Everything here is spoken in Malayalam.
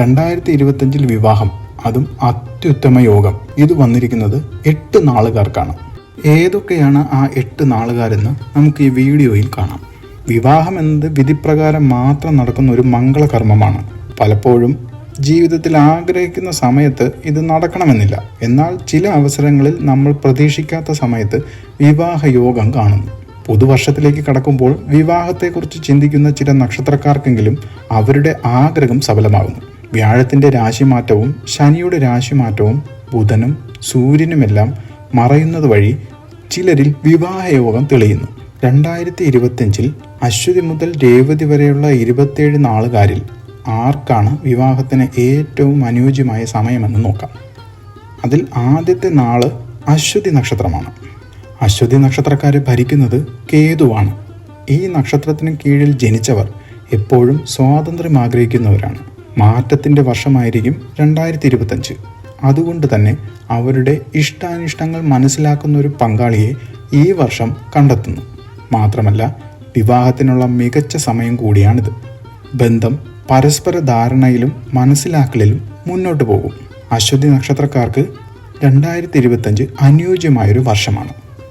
രണ്ടായിരത്തി ഇരുപത്തഞ്ചിൽ വിവാഹം. അതും അത്യുത്തമ യോഗം. ഇത് വന്നിരിക്കുന്നത് എട്ട് നാളുകാർക്കാണ്. ഏതൊക്കെയാണ് ആ എട്ട് നാളുകാരെന്ന് നമുക്ക് ഈ വീഡിയോയിൽ കാണാം. വിവാഹം എന്നത് വിധിപ്രകാരം മാത്രം നടക്കുന്ന ഒരു മംഗളകർമ്മമാണ്. പലപ്പോഴും ജീവിതത്തിൽ ആഗ്രഹിക്കുന്ന സമയത്ത് ഇത് നടക്കണമെന്നില്ല. എന്നാൽ ചില അവസരങ്ങളിൽ നമ്മൾ പ്രതീക്ഷിക്കാത്ത സമയത്ത് വിവാഹ യോഗം കാണുന്നു. പുതുവർഷത്തിലേക്ക് കടക്കുമ്പോൾ വിവാഹത്തെക്കുറിച്ച് ചിന്തിക്കുന്ന ചില നക്ഷത്രക്കാർക്കെങ്കിലും അവരുടെ ആഗ്രഹം സഫലമാകുന്നു. വ്യാഴത്തിന്റെ രാശിമാറ്റവും ശനിയുടെ രാശിമാറ്റവും ബുധനും സൂര്യനുമെല്ലാം മറയുന്നത് വഴി ചിലരിൽ വിവാഹയോഗം തെളിയുന്നു. രണ്ടായിരത്തി ഇരുപത്തിയഞ്ചിൽ അശ്വതി മുതൽ രേവതി വരെയുള്ള ഇരുപത്തിയേഴ് നാളുകാരിൽ ആർക്കാണ് വിവാഹത്തിന് ഏറ്റവും അനുയോജ്യമായ സമയമെന്ന് നോക്കാം. അതിൽ ആദ്യത്തെ നാൾ അശ്വതി നക്ഷത്രമാണ്. അശ്വതി നക്ഷത്രക്കാരെ ഭരിക്കുന്നത് കേതുവാണ്. ഈ നക്ഷത്രത്തിന് കീഴിൽ ജനിച്ചവർ എപ്പോഴും സ്വാതന്ത്ര്യം ആഗ്രഹിക്കുന്നവരാണ്. മാറ്റത്തിന്റെ വർഷമായിരിക്കും രണ്ടായിരത്തി ഇരുപത്തഞ്ച് അതുകൊണ്ട് തന്നെ അവരുടെ ഇഷ്ടാനിഷ്ടങ്ങൾ മനസ്സിലാക്കുന്ന ഒരു പങ്കാളിയെ ഈ വർഷം കണ്ടെത്തുന്നു. മാത്രമല്ല വിവാഹത്തിനുള്ള മികച്ച സമയം കൂടിയാണിത്. ബന്ധം പരസ്പര ധാരണയിലും മനസ്സിലാക്കലിലും മുന്നോട്ട് പോകും. അശ്വതി നക്ഷത്രക്കാർക്ക് രണ്ടായിരത്തി ഇരുപത്തഞ്ച് അനുയോജ്യമായൊരു വർഷമാണ്.